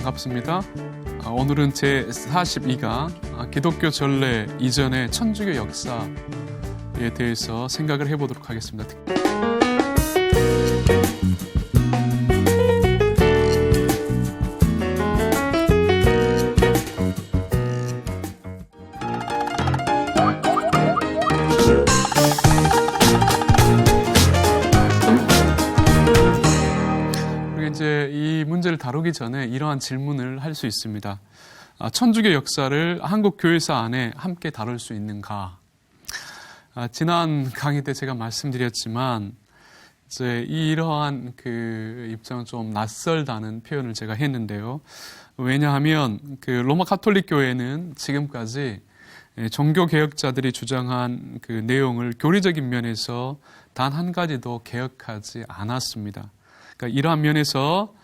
반갑습니다. 아, 오늘은 제 42가 기독교 전례 이전의 천주교 역사에 대해서 생각을 해보도록 하겠습니다. 다루기 전에 이러한 질문을 할 수 있습니다. 아, 천주교 역사를 한국 교회사 안에 함께 다룰 수 있는가? 아, 지난 강의 때 제가 말씀드렸지만 이제 이러한 그 입장은 좀 낯설다는 표현을 제가 했는데요. 왜냐하면 그 로마 카톨릭 교회는 지금까지 예, 종교 개혁자들이 주장한 그 내용을 교리적인 면에서 단 한 가지도 개혁하지 않았습니다. 그러니까 이러한 면에서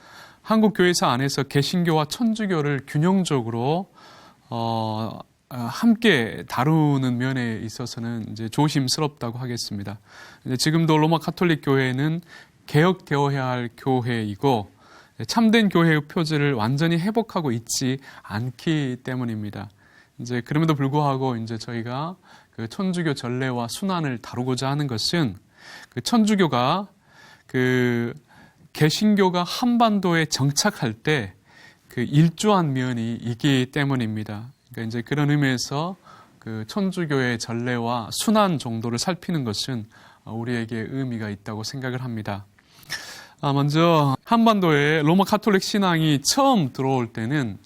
한국 교회사 안에서 개신교와 천주교를 균형적으로 어, 어, 함께 다루는 면에 있어서는 이제 조심스럽다고 하겠습니다. 지금도 로마 카톨릭 교회는 개혁되어야 할 교회이고 참된 교회의 표지를 완전히 회복하고 있지 않기 때문입니다. 이제 그럼에도 불구하고 이제 저희가 그 천주교 전례와 순환을 다루고자 하는 것은 그 천주교가 그 개신교가 한반도에 정착할 때 그 일조한 면이 있기 때문입니다. 그러니까 이제 그런 의미에서 그 천주교의 전례와 순환 정도를 살피는 것은 우리에게 의미가 있다고 생각을 합니다. 아, 먼저 한반도에 로마 카톨릭 신앙이 처음 들어올 때는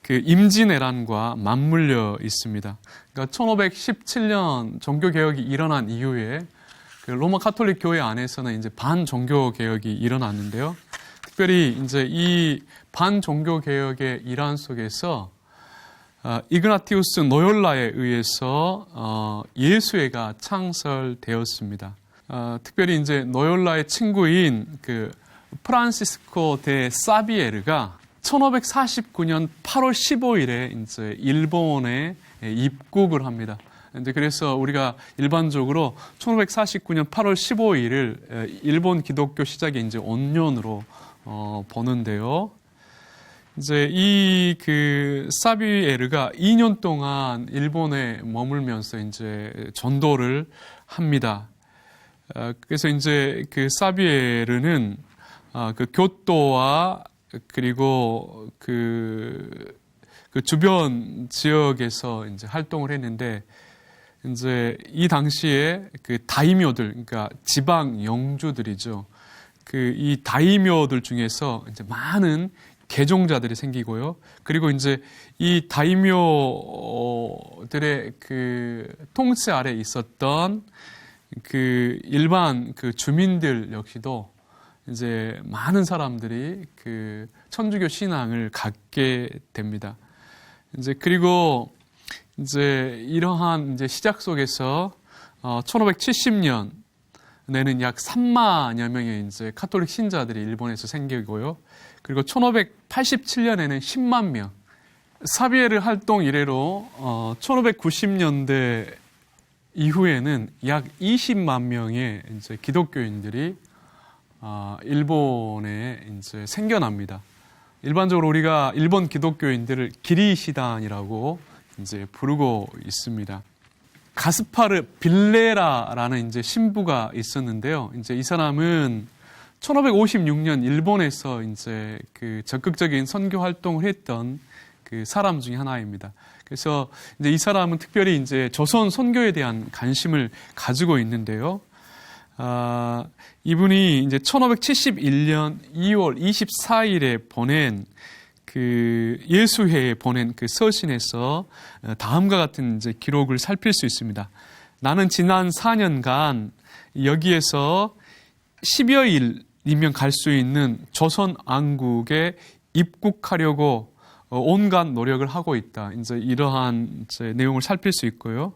그 임진왜란과 맞물려 있습니다. 그러니까 1517년 종교 개혁이 일어난 이후에 그 로마 카톨릭 교회 안에서는 이제 반 종교 개혁이 일어났는데요. 특별히 이제 이 반 종교 개혁의 일환 속에서 어, 이그나티우스 노열라에 의해서 어, 예수회가 창설되었습니다. 어, 특별히 이제 노열라의 친구인 그 프란시스코 데 사비에르가 1549년 8월 15일에 이제 일본에 입국을 합니다. 이제 그래서 우리가 일반적으로 1549년 8월 15일을 일본 기독교 시작의 이제 온년으로 어, 보는데요. 이제 이 그 사비에르가 2년 동안 일본에 머물면서 이제 전도를 합니다. 어, 그래서 이제 그 사비에르는 어, 그 교토와 그리고 그, 그 주변 지역에서 이제 활동을 했는데 이제 이 당시에 그 다이묘들, 그러니까 지방 영주들이죠. 그 이 다이묘들 중에서 이제 많은 개종자들이 생기고요. 그리고 이제 이 다이묘들의 그 통치 아래 있었던 그 일반 그 주민들 역시도 이제 많은 사람들이 그 천주교 신앙을 갖게 됩니다. 이제 그리고 이제 이러한 이제 시작 속에서 어, 1570년에는 약 3만여 명의 이제 카톨릭 신자들이 일본에서 생기고요. 그리고 1587년에는 10만 명. 사비에르 활동 이래로 어, 1590년대 이후에는 약 20만 명의 이제 기독교인들이 어, 일본에 이제 생겨납니다. 일반적으로 우리가 일본 기독교인들을 기리시단이라고 이제 부르고 있습니다. 가스파르 빌레라라는 이제 신부가 있었는데요. 이제 이 사람은 1556년 일본에서 이제 그 적극적인 선교 활동을 했던 그 사람 중에 하나입니다. 그래서 이제 이 사람은 특별히 이제 조선 선교에 대한 관심을 가지고 있는데요. 아, 이분이 이제 1571년 2월 24일에 보낸 그 예수회에 보낸 그 서신에서 다음과 같은 이제 기록을 살필 수 있습니다. 나는 지난 4년간 여기에서 10여 일 이면 갈 수 있는 조선 왕국에 입국하려고 온갖 노력을 하고 있다. 이제 이러한 이제 내용을 살필 수 있고요.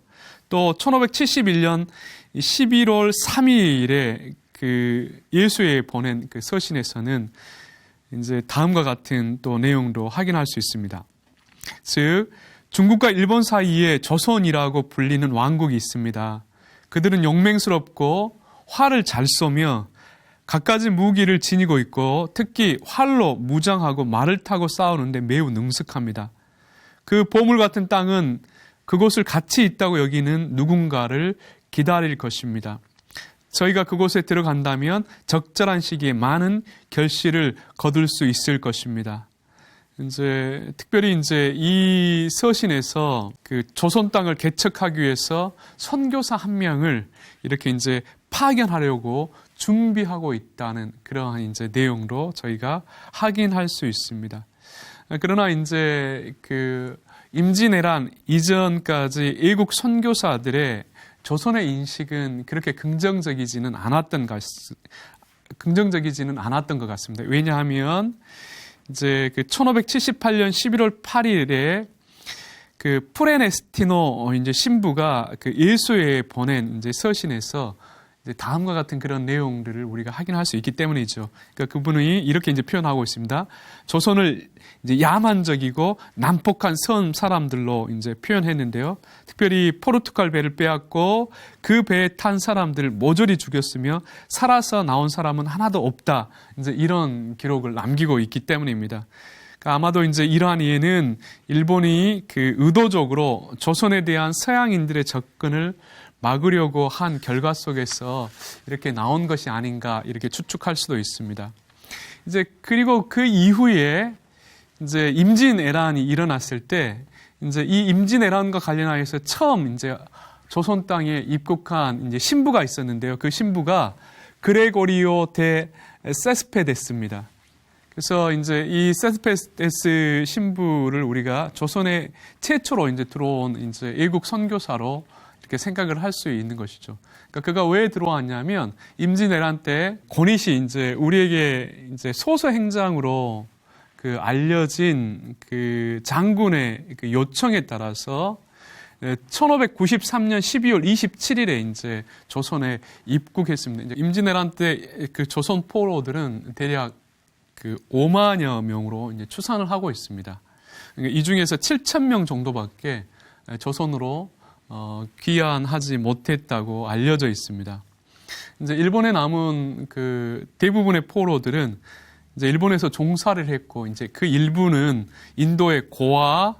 또 1571년 11월 3일에 그 예수에 보낸 그 서신에서는 이제 다음과 같은 또 내용도 확인할 수 있습니다. 즉 중국과 일본 사이에 조선이라고 불리는 왕국이 있습니다. 그들은 용맹스럽고 활을 잘 쏘며 갖가지 무기를 지니고 있고 특히 활로 무장하고 말을 타고 싸우는데 매우 능숙합니다. 그 보물 같은 땅은 그곳을 가치 있다고 여기는 누군가를 기다릴 것입니다. 저희가 그곳에 들어간다면 적절한 시기에 많은 결실을 거둘 수 있을 것입니다. 이제 특별히 이제 이 서신에서 그 조선 땅을 개척하기 위해서 선교사 한 명을 이렇게 이제 파견하려고 준비하고 있다는 그러한 이제 내용으로 저희가 확인할 수 있습니다. 그러나 이제 그 임진왜란 이전까지 외국 선교사들의 조선의 인식은 그렇게 긍정적이지는 않았던 것 긍정적이지는 않았던 것 같습니다. 왜냐하면 이제 그 1578년 11월 8일에 그 프레네스티노 이제 신부가 그 예수에 보낸 이제 서신에서 다음과 같은 그런 내용들을 우리가 확인할 수 있기 때문이죠. 그러니까 그분이 이렇게 이제 표현하고 있습니다. 조선을 이제 야만적이고 난폭한 선 사람들로 이제 표현했는데요. 특별히 포르투갈 배를 빼앗고 그 배에 탄 사람들을 모조리 죽였으며 살아서 나온 사람은 하나도 없다. 이제 이런 기록을 남기고 있기 때문입니다. 그러니까 아마도 이제 이러한 이해는 일본이 그 의도적으로 조선에 대한 서양인들의 접근을 막으려고 한 결과 속에서 이렇게 나온 것이 아닌가 이렇게 추측할 수도 있습니다. 이제 그리고 그 이후에 이제 임진애란이 일어났을 때 이제 이 임진애란과 관련하여서 처음 이제 조선 땅에 입국한 이제 신부가 있었는데요. 그 신부가 그레고리오 데 세스페데스입니다. 그래서 이제 이 세스페데스 신부를 우리가 조선에 최초로 이제 들어온 이제 외국 선교사로 이렇게 생각을 할 수 있는 것이죠. 그러니까 그가 왜 들어왔냐면 임진왜란 때 고닛이 이제 우리에게 이제 소서 행장으로 그 알려진 그 장군의 그 요청에 따라서 1593년 12월 27일에 이제 조선에 입국했습니다. 이제 임진왜란 때 그 조선 포로들은 대략 그 5만여 명으로 이제 추산을 하고 있습니다. 그러니까 이 중에서 7천 명 정도밖에 조선으로 어, 귀환하지 못했다고 알려져 있습니다. 이제 일본에 남은 그 대부분의 포로들은 이제 일본에서 종사를 했고 이제 그 일부는 인도의 고아,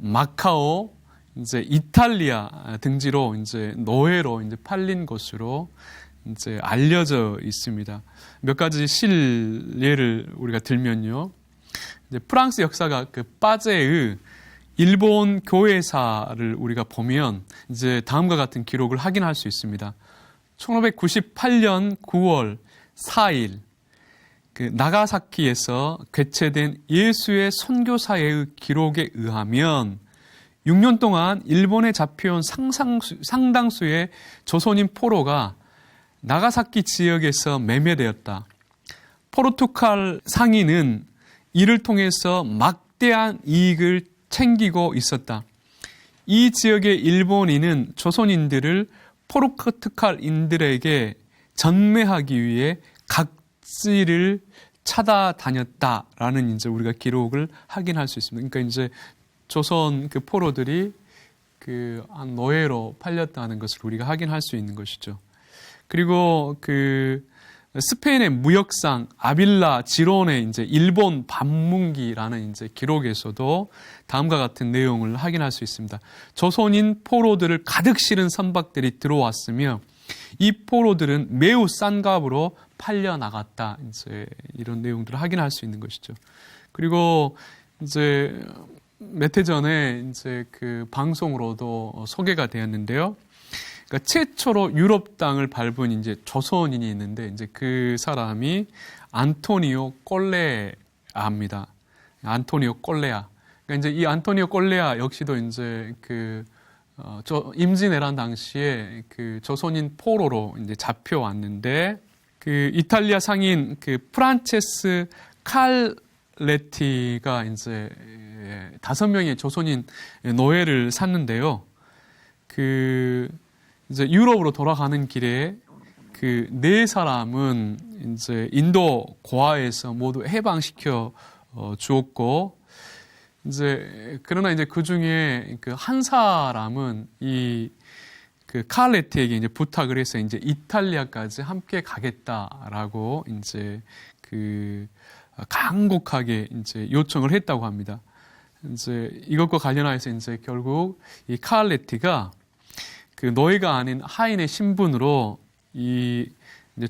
마카오, 이제 이탈리아 등지로 이제 노예로 이제 팔린 것으로 이제 알려져 있습니다. 몇 가지 실례를 우리가 들면요. 이제 프랑스 역사가 그 빠제의 일본 교회사를 우리가 보면 이제 다음과 같은 기록을 확인할 수 있습니다. 1598년 9월 4일 그 나가사키에서 개최된 예수의 선교사의 기록에 의하면 6년 동안 일본에 잡혀온 상상수, 상당수의 조선인 포로가 나가사키 지역에서 매매되었다. 포르투갈 상인은 이를 통해서 막대한 이익을 챙기고 있었다. 이 지역의 일본인은 조선인들을 포르투갈인들에게 전매하기 위해 각 지를 찾아다녔다라는 이제 우리가 기록을 확인할 수 있습니다. 그러니까 이제 조선 그 포로들이 그 노예로 팔렸다는 것을 우리가 확인할 수 있는 것이죠. 그리고 그 스페인의 무역상 아빌라 지론의 이제 일본 반문기라는 이제 기록에서도 다음과 같은 내용을 확인할 수 있습니다. 조선인 포로들을 가득 실은 선박들이 들어왔으며 이 포로들은 매우 싼 값으로 팔려 나갔다. 이제 이런 내용들을 확인할 수 있는 것이죠. 그리고 이제 몇 해 전에 이제 그 방송으로도 소개가 되었는데요. 그러니까 최초로 유럽 땅을 밟은 이제 조선인이 있는데 이제 그 사람이 안토니오 꼴레아입니다. 안토니오 꼴레아. 그러니까 이제 이 안토니오 꼴레아 역시도 이제 그 어, 저 임진왜란 당시에 그 조선인 포로로 이제 잡혀왔는데 그 이탈리아 상인 그 프란체스 칼레티가 이제 다섯 명의 조선인 노예를 샀는데요. 그 이제 유럽으로 돌아가는 길에 그 네 사람은 이제 인도 고아에서 모두 해방시켜 어, 주었고 이제 그러나 이제 그 중에 그 한 사람은 이 그 카알레티에게 이제 부탁을 해서 이제 이탈리아까지 함께 가겠다라고 이제 그 강곡하게 이제 요청을 했다고 합니다. 이제 이것과 관련하여서 이제 결국 이 카알레티가 그 노예가 아닌 하인의 신분으로 이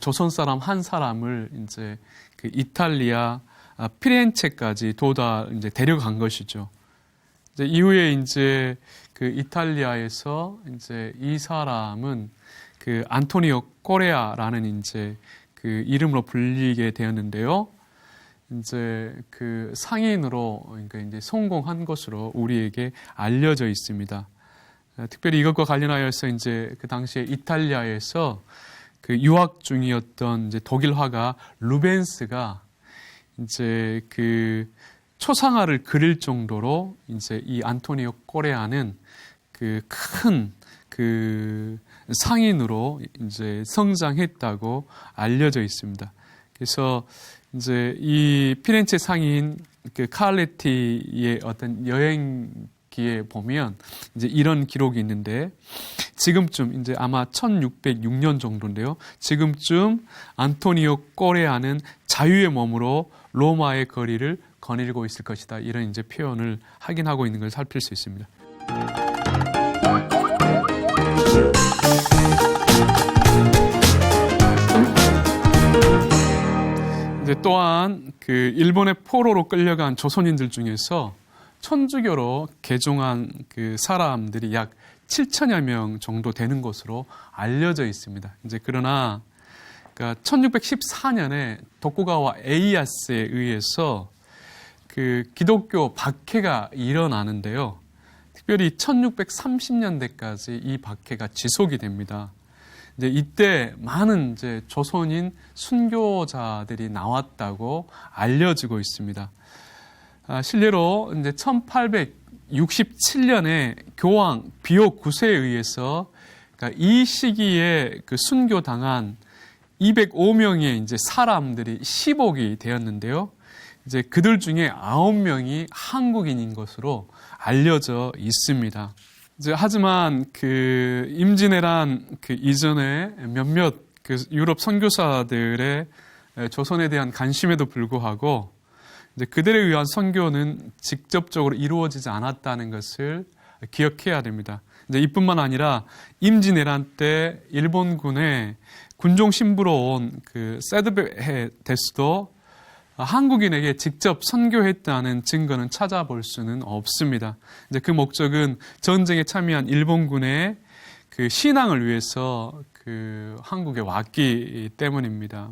조선 사람 한 사람을 이제 그 이탈리아 아, 피렌체까지 도다 이제 데려간 것이죠. 이제 이후에 이제 그 이탈리아에서 이제 이 사람은 그 안토니오 꼬레아라는 이제 그 이름으로 불리게 되었는데요. 이제 그 상인으로 그러니까 이제 성공한 것으로 우리에게 알려져 있습니다. 특별히 이것과 관련하여서 이제 그 당시에 이탈리아에서 그 유학 중이었던 이제 독일 화가 루벤스가 이제 그 초상화를 그릴 정도로 이제 이 안토니오 꼬레아는 그큰그 상인으로 이제 성장했다고 알려져 있습니다. 그래서 이제 이 피렌체 상인 그 카알레티의 어떤 여행기에 보면 이제 이런 기록이 있는데 지금쯤 이제 아마 1606년 정도인데요. 지금쯤 안토니오 꼬레아는 자유의 몸으로 로마의 거리를 거닐고 있을 것이다. 이런 이제 표현을 확인하고 있는 걸 살필 수 있습니다. 이제 또한 그 일본의 포로로 끌려간 조선인들 중에서 천주교로 개종한 그 사람들이 약 7천여 명 정도 되는 것으로 알려져 있습니다. 이제 그러나 그러니까 1614년에 도쿠가와 에이야스에 의해서 그 기독교 박해가 일어나는데요. 특별히 1630년대까지 이 박해가 지속이 됩니다. 이제 이때 많은 이제 조선인 순교자들이 나왔다고 알려지고 있습니다. 아, 실례로 이제 1867년에 교황 비오 9세에 의해서 그러니까 이 시기에 그 순교당한 205명의 이제 사람들이 10억이 되었는데요. 이제 그들 중에 9명이 한국인인 것으로 알려져 있습니다. 이제 하지만 그 임진왜란 그 이전에 몇몇 그 유럽 선교사들의 조선에 대한 관심에도 불구하고 이제 그들에 의한 선교는 직접적으로 이루어지지 않았다는 것을 기억해야 됩니다. 이제 이뿐만 아니라 임진왜란 때 일본군의 군종 신부로 온 그 세드베 데스도 한국인에게 직접 선교했다는 증거는 찾아볼 수는 없습니다. 이제 그 목적은 전쟁에 참여한 일본군의 그 신앙을 위해서 그 한국에 왔기 때문입니다.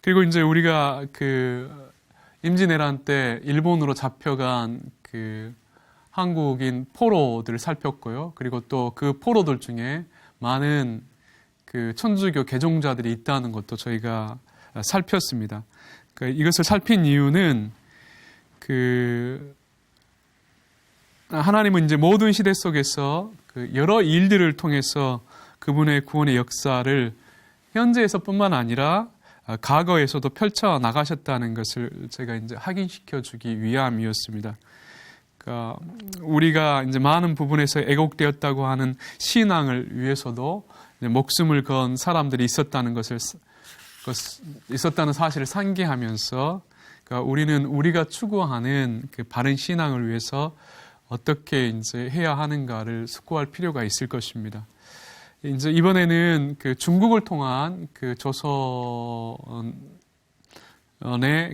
그리고 이제 우리가 그 임진왜란 때 일본으로 잡혀간 그 한국인 포로들을 살폈고요. 그리고 또 그 포로들 중에 많은 그 천주교 개종자들이 있다는 것도 저희가 살폈습니다. 그 이것을 살핀 이유는 그 하나님은 이제 모든 시대 속에서 그 여러 일들을 통해서 그분의 구원의 역사를 현재에서뿐만 아니라 과거에서도 펼쳐 나가셨다는 것을 제가 이제 확인시켜 주기 위함이었습니다. 그러니까 우리가 이제 많은 부분에서 애곡되었다고 하는 신앙을 위해서도 목숨을 건 사람들이 있었다는 것을 있었다는 사실을 상기하면서 그러니까 우리는 우리가 추구하는 그 바른 신앙을 위해서 어떻게 이제 해야 하는가를 숙고할 필요가 있을 것입니다. 이제 이번에는 그 중국을 통한 그 조선의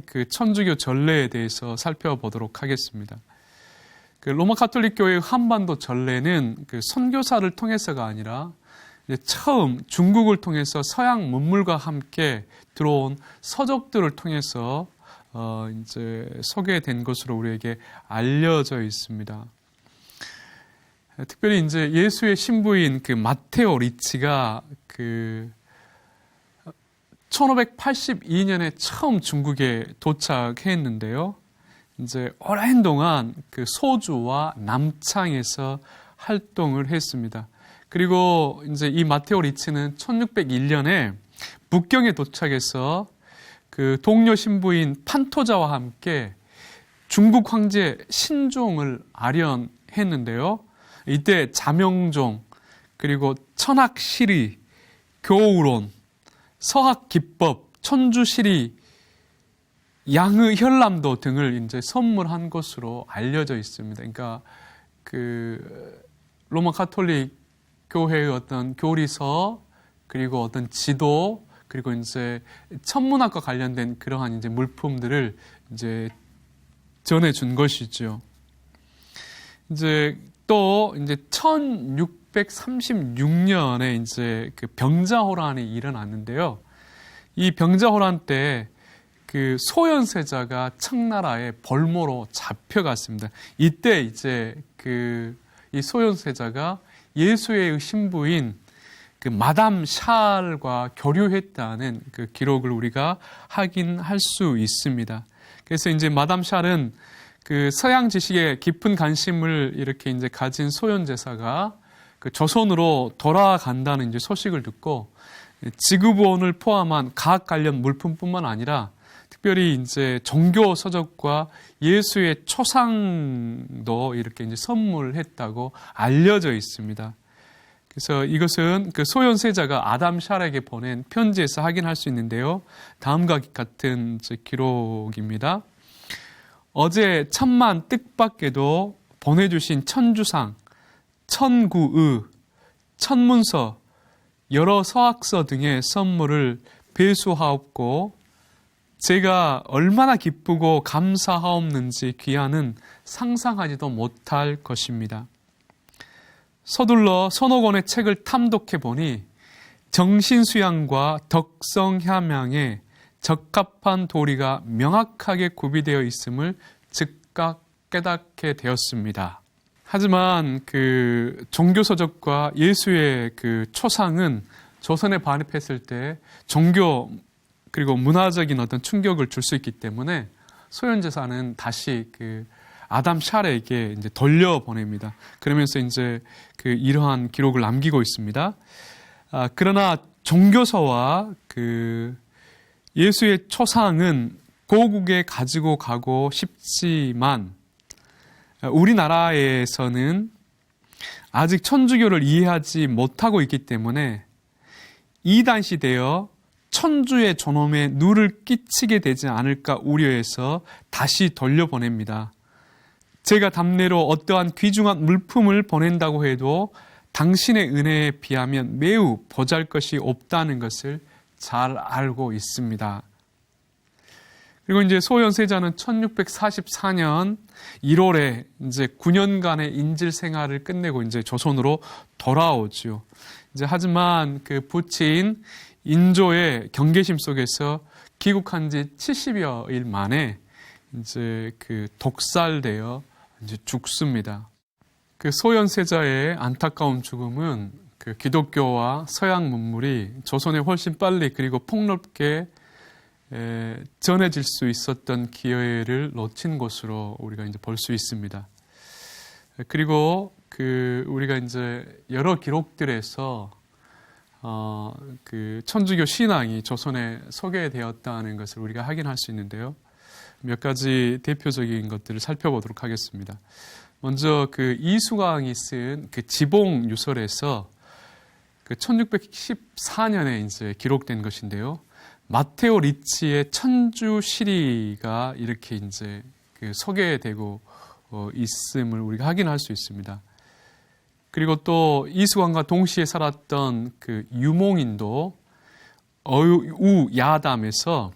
그 천주교 전례에 대해서 살펴보도록 하겠습니다. 그 로마 카톨릭 교회의 한반도 전례는 그 선교사를 통해서가 아니라 처음 중국을 통해서 서양 문물과 함께 들어온 서적들을 통해서 어 이제 소개된 것으로 우리에게 알려져 있습니다. 특별히 이제 예수의 신부인 그 마테오 리치가 그 1582년에 처음 중국에 도착했는데요. 이제 오랜 동안 그 소주와 남창에서 활동을 했습니다. 그리고 이제 이 마테오 리치는 1601년에 북경에 도착해서 그 동료 신부인 판토자와 함께 중국 황제 신종을 아련했는데요. 이때 자명종, 그리고 천학시리, 교우론, 서학기법, 천주시리, 양의 혈람도 등을 이제 선물한 것으로 알려져 있습니다. 그러니까 그 로마 카톨릭 교회의 어떤 교리서 그리고 어떤 지도 그리고 이제 천문학과 관련된 그러한 이제 물품들을 이제 전해 준 것이죠. 이제 또 이제 1636년에 이제 그 병자호란이 일어났는데요. 이 병자호란 때 그 소현세자가 청나라의 벌모로 잡혀갔습니다. 이때 이제 그 이 소현세자가 예수의 신부인 그 마담 샬과 교류했다는 그 기록을 우리가 확인할 수 있습니다. 그래서 이제 마담 샬은 그 서양 지식에 깊은 관심을 이렇게 이제 가진 소현 제사가 그 조선으로 돌아간다는 이제 소식을 듣고 지구본을 포함한 과학 관련 물품뿐만 아니라 특별히 이제 종교 서적과 예수의 초상도 이렇게 이제 선물했다고 알려져 있습니다. 그래서 이것은 그 소현세자가 아담 샬에게 보낸 편지에서 확인할 수 있는데요. 다음과 같은 기록입니다. 어제 천만 뜻밖에도 보내주신 천주상, 천구의, 천문서, 여러 서학서 등의 선물을 배수하옵고 제가 얼마나 기쁘고 감사하옵는지 귀하는 상상하지도 못할 것입니다. 서둘러 손오건의 책을 탐독해 보니 정신수양과 덕성향양에 적합한 도리가 명확하게 구비되어 있음을 즉각 깨닫게 되었습니다. 하지만 그 종교서적과 예수의 그 초상은 조선에 반입했을 때 종교 그리고 문화적인 어떤 충격을 줄 수 있기 때문에 소현 제사는 다시 그 아담 샬에게 이제 돌려 보냅니다. 그러면서 이제 그 이러한 기록을 남기고 있습니다. 아, 그러나 종교서와 그 예수의 초상은 고국에 가지고 가고 싶지만 우리나라에서는 아직 천주교를 이해하지 못하고 있기 때문에 이단시 되어 천주의 존엄에 누를 끼치게 되지 않을까 우려해서 다시 돌려보냅니다. 제가 답례로 어떠한 귀중한 물품을 보낸다고 해도 당신의 은혜에 비하면 매우 보잘 것이 없다는 것을 잘 알고 있습니다. 그리고 이제 소현세자는 1644년 1월에 이제 9년간의 인질 생활을 끝내고 이제 조선으로 돌아오죠. 이제 하지만 그 부친 인조의 경계심 속에서 귀국한 지 70여 일 만에 이제 그 독살되어 이제 죽습니다. 그 소현세자의 안타까운 죽음은 그 기독교와 서양 문물이 조선에 훨씬 빨리 그리고 폭넓게 에, 전해질 수 있었던 기회를 놓친 것으로 우리가 이제 볼 수 있습니다. 그리고 그 우리가 이제 여러 기록들에서 어, 그 천주교 신앙이 조선에 소개되었다는 것을 우리가 확인할 수 있는데요. 몇 가지 대표적인 것들을 살펴보도록 하겠습니다. 먼저 그 이수광이 쓴 그 지봉 유설에서 그 1614년에 이제 기록된 것인데요. 마테오 리치의 천주 시리가 이렇게 이제 그 소개되고 어, 있음을 우리가 확인할 수 있습니다. 그리고 또 이수광과 동시에 살았던 그 유몽인도 어우 야담에서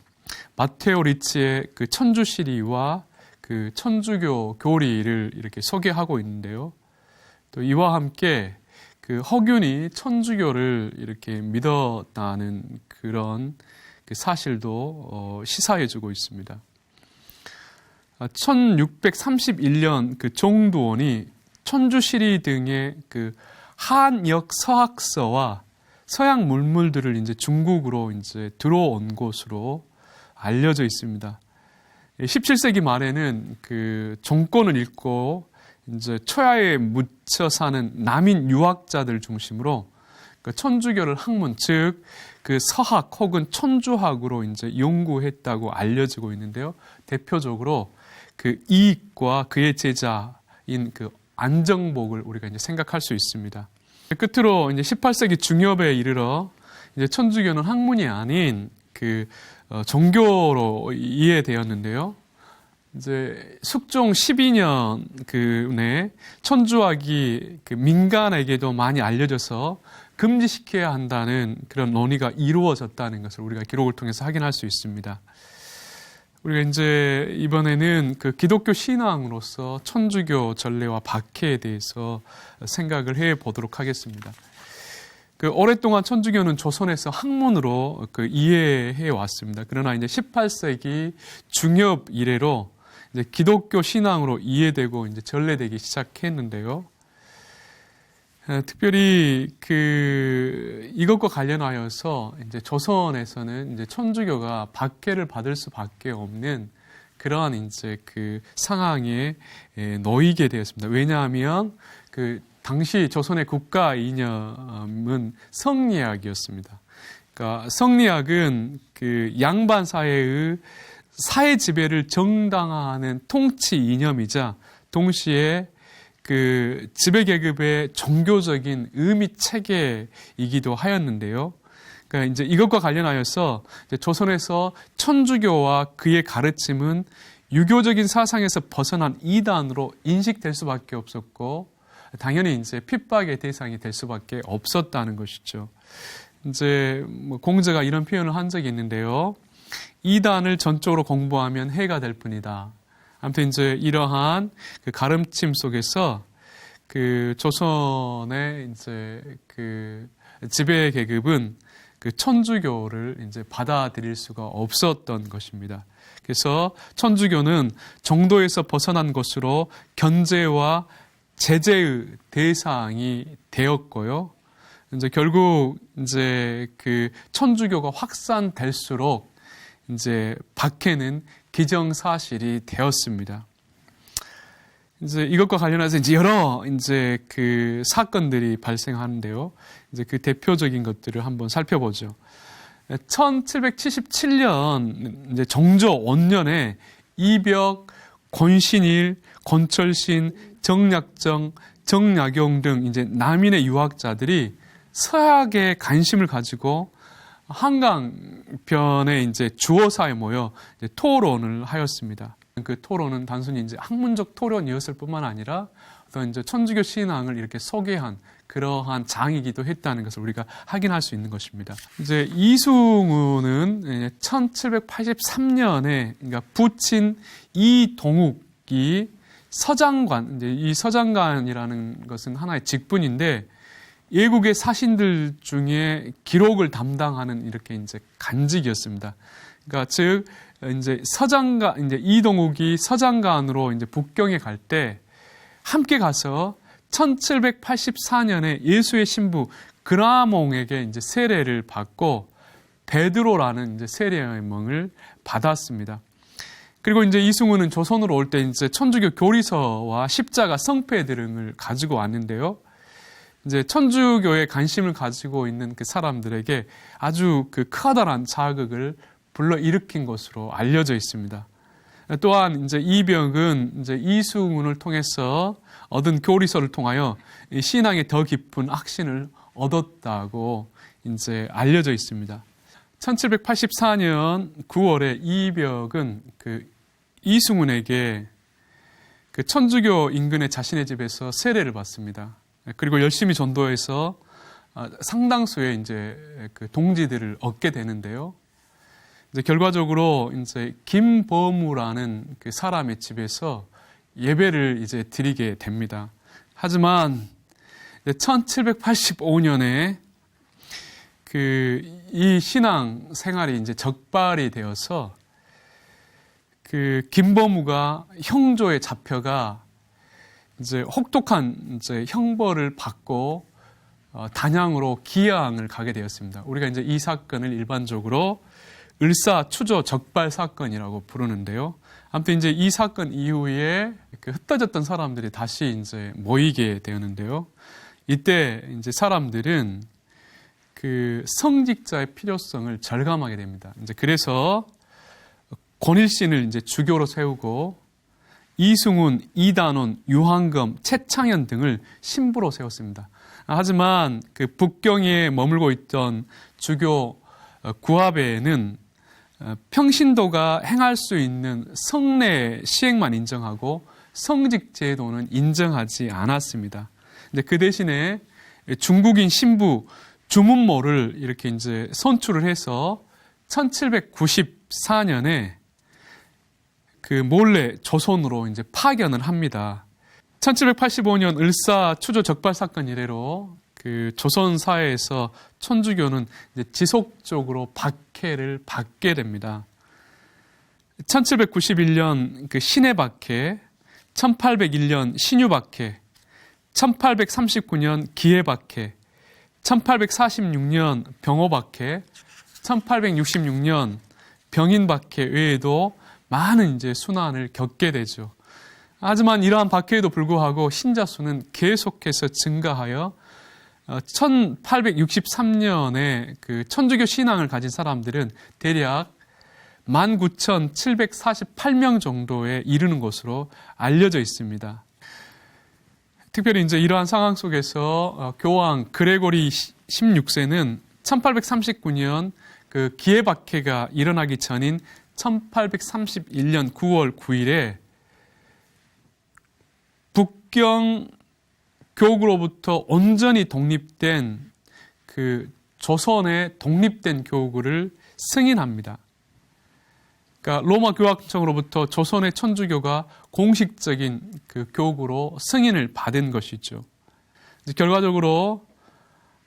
마테오 리치의 그 천주 시리와 그 천주교 교리를 이렇게 소개하고 있는데요. 또 이와 함께 그 허균이 천주교를 이렇게 믿었다는 그런 그 사실도 어, 시사해 주고 있습니다. 1631년 그 종두원이 천주시리 등의 그 한역 서학서와 서양 물물들을 이제 중국으로 이제 들어온 것으로 알려져 있습니다. 17세기 말에는 그 정권을 잃고 이제 초야에 묻혀 사는 남인 유학자들 중심으로 그 천주교를 학문 즉 그 서학 혹은 천주학으로 이제 연구했다고 알려지고 있는데요. 대표적으로 그 이익과 그의 제자인 그 안정복을 우리가 이제 생각할 수 있습니다. 끝으로 이제 18세기 중엽에 이르러 이제 천주교는 학문이 아닌 그 어, 종교로 이해되었는데요. 이제 숙종 12년 그내 천주학이 그 민간에게도 많이 알려져서 금지시켜야 한다는 그런 논의가 이루어졌다는 것을 우리가 기록을 통해서 확인할 수 있습니다. 우리가 이제 이번에는 그 기독교 신앙으로서 천주교 전례와 박해에 대해서 생각을 해 보도록 하겠습니다. 그 오랫동안 천주교는 조선에서 학문으로 그 이해해 왔습니다. 그러나 이제 18세기 중엽 이래로 이제 기독교 신앙으로 이해되고 이제 전래되기 시작했는데요. 어, 특별히 그 이것과 관련하여서 이제 조선에서는 이제 천주교가 박해를 받을 수밖에 없는 그러한 이제 그 상황에 에, 놓이게 되었습니다. 왜냐하면 그 당시 조선의 국가 이념은 성리학이었습니다. 그러니까 성리학은 그 양반 사회의 사회 지배를 정당화하는 통치 이념이자 동시에 그 지배 계급의 종교적인 의미 체계이기도 하였는데요. 그러니까 이제 이것과 관련하여서 조선에서 천주교와 그의 가르침은 유교적인 사상에서 벗어난 이단으로 인식될 수밖에 없었고 당연히 이제 핍박의 대상이 될 수밖에 없었다는 것이죠. 이제 뭐 공자가 이런 표현을 한 적이 있는데요. 이단을 전적으로 공부하면 해가 될 뿐이다. 아무튼 이제 이러한 그 가름침 속에서 그 조선의 이제 그 지배 계급은 그 천주교를 이제 받아들일 수가 없었던 것입니다. 그래서 천주교는 정도에서 벗어난 것으로 견제와 제재의 대상이 되었고요. 이제 결국 이제 그 천주교가 확산될수록 이제 박해는 기정사실이 되었습니다. 이제 이것과 관련해서 이제 여러 이제 그 사건들이 발생하는데요. 이제 그 대표적인 것들을 한번 살펴보죠. 1777년 이제 정조 원년에 이벽, 권신일, 권철신, 정약정, 정약용 등 이제 남인의 유학자들이 서학에 관심을 가지고 한강변에 이제 주어사에 모여 이제 토론을 하였습니다. 그 토론은 단순히 이제 학문적 토론이었을 뿐만 아니라 어떤 이제 천주교 신앙을 이렇게 소개한 그러한 장이기도 했다는 것을 우리가 확인할 수 있는 것입니다. 이제 이승우는 1783년에 그러니까 부친 이동욱이 서장관, 이제 이 서장관이라는 것은 하나의 직분인데 예국의 사신들 중에 기록을 담당하는 이렇게 이제 간직이었습니다. 그러니까 즉 이제 서장관 이제 이동욱이 서장관으로 이제 북경에 갈 때 함께 가서 1784년에 예수의 신부 그라몽에게 이제 세례를 받고 베드로라는 이제 세례의 명을 받았습니다. 그리고 이제 이승우는 조선으로 올 때 이제 천주교 교리서와 십자가 성패 등을 가지고 왔는데요. 이제 천주교에 관심을 가지고 있는 그 사람들에게 아주 그 커다란 자극을 불러 일으킨 것으로 알려져 있습니다. 또한 이제 이 병은 이제 이승훈을 통해서 얻은 교리서를 통하여 신앙에 더 깊은 확신을 얻었다고 이제 알려져 있습니다. 1784년 9월에 이벽은 그 이승훈에게 그 천주교 인근의 자신의 집에서 세례를 받습니다. 그리고 열심히 전도해서 상당수의 이제 그 동지들을 얻게 되는데요. 이제 결과적으로 이제 김범우라는 그 사람의 집에서 예배를 이제 드리게 됩니다. 하지만 1785년에 그 이 신앙 생활이 이제 적발이 되어서 그 김범우가 형조에 잡혀가 이제 혹독한 이제 형벌을 받고 어, 단양으로 기양을 가게 되었습니다. 우리가 이제 이 사건을 일반적으로 을사추조 적발 사건이라고 부르는데요. 아무튼 이제 이 사건 이후에 그 흩어졌던 사람들이 다시 이제 모이게 되었는데요. 이때 이제 사람들은 그 성직자의 필요성을 절감하게 됩니다. 이제 그래서 권일신을 이제 주교로 세우고 이승훈, 이단원, 유한검, 최창현 등을 신부로 세웠습니다. 하지만 그 북경에 머물고 있던 주교 어, 구합에는 어, 평신도가 행할 수 있는 성례 시행만 인정하고 성직 제도는 인정하지 않았습니다. 근데 그 대신에 중국인 신부 주문모를 이렇게 이제 선출을 해서 1794년에 그 몰래 조선으로 이제 파견을 합니다. 1785년 을사 추조 적발 사건 이래로 그 조선 사회에서 천주교는 지속적으로 박해를 받게 됩니다. 1791년 그 신해 박해, 1801년 신유 박해, 1839년 기해 박해, 1846년 병호 박해, 1866년 병인 박해 외에도 많은 이제 순환을 겪게 되죠. 하지만 이러한 박해에도 불구하고 신자 수는 계속해서 증가하여 1863년에 그 천주교 신앙을 가진 사람들은 대략 19,748명 정도에 이르는 것으로 알려져 있습니다. 특별히 이제 이러한 상황 속에서 어, 교황 그레고리 16세는 1839년 그 기해박해가 일어나기 전인 1831년 9월 9일에 북경 교구로부터 온전히 독립된 그 조선의 독립된 교구를 승인합니다. 그러니까 로마 교황청으로부터 조선의 천주교가 공식적인 그 교구로 승인을 받은 것이죠. 결과적으로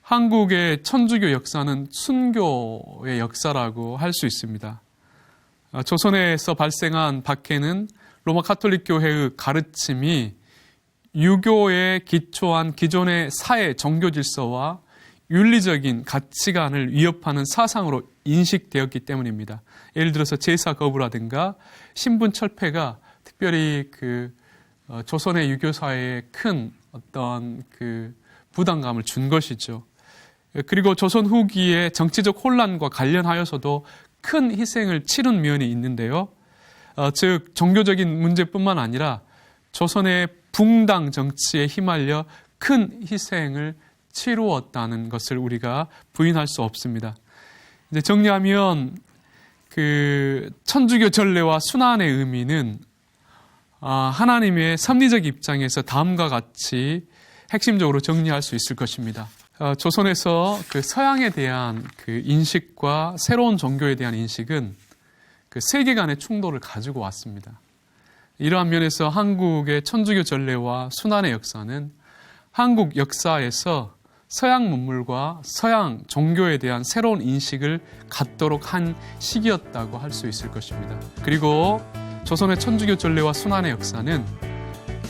한국의 천주교 역사는 순교의 역사라고 할 수 있습니다. 아, 조선에서 발생한 박해는 로마 카톨릭 교회의 가르침이 유교에 기초한 기존의 사회 종교 질서와 윤리적인 가치관을 위협하는 사상으로 인식되었기 때문입니다. 예를 들어서 제사 거부라든가 신분 철폐가 특별히 그 어, 조선의 유교 사회에 큰 어떤 그 부담감을 준 것이죠. 그리고 조선 후기에 정치적 혼란과 관련하여서도 큰 희생을 치른 면이 있는데요. 어, 즉 종교적인 문제뿐만 아니라 조선의 붕당 정치에 휘말려 큰 희생을 치루었다는 것을 우리가 부인할 수 없습니다. 이제 정리하면 그 천주교 전례와 순환의 의미는 아, 하나님의 섭리적 입장에서 다음과 같이 핵심적으로 정리할 수 있을 것입니다. 어, 조선에서 그 서양에 대한 그 인식과 새로운 종교에 대한 인식은 그 세계관의 충돌을 가지고 왔습니다. 이러한 면에서 한국의 천주교 전례와 순환의 역사는 한국 역사에서 서양 문물과 서양 종교에 대한 새로운 인식을 갖도록 한 시기였다고 할 수 있을 것입니다. 그리고 조선의 천주교 전례와 순환의 역사는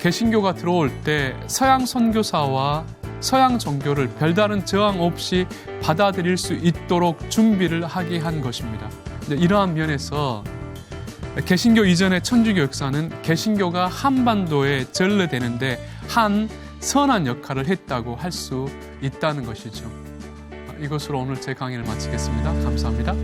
개신교가 들어올 때 서양 선교사와 서양 종교를 별다른 저항 없이 받아들일 수 있도록 준비를 하게 한 것입니다. 이러한 면에서 개신교 이전의 천주교 역사는 개신교가 한반도에 전래되는데 한 선한 역할을 했다고 할 수 있다는 것이죠. 이것으로 오늘 제 강의를 마치겠습니다. 감사합니다.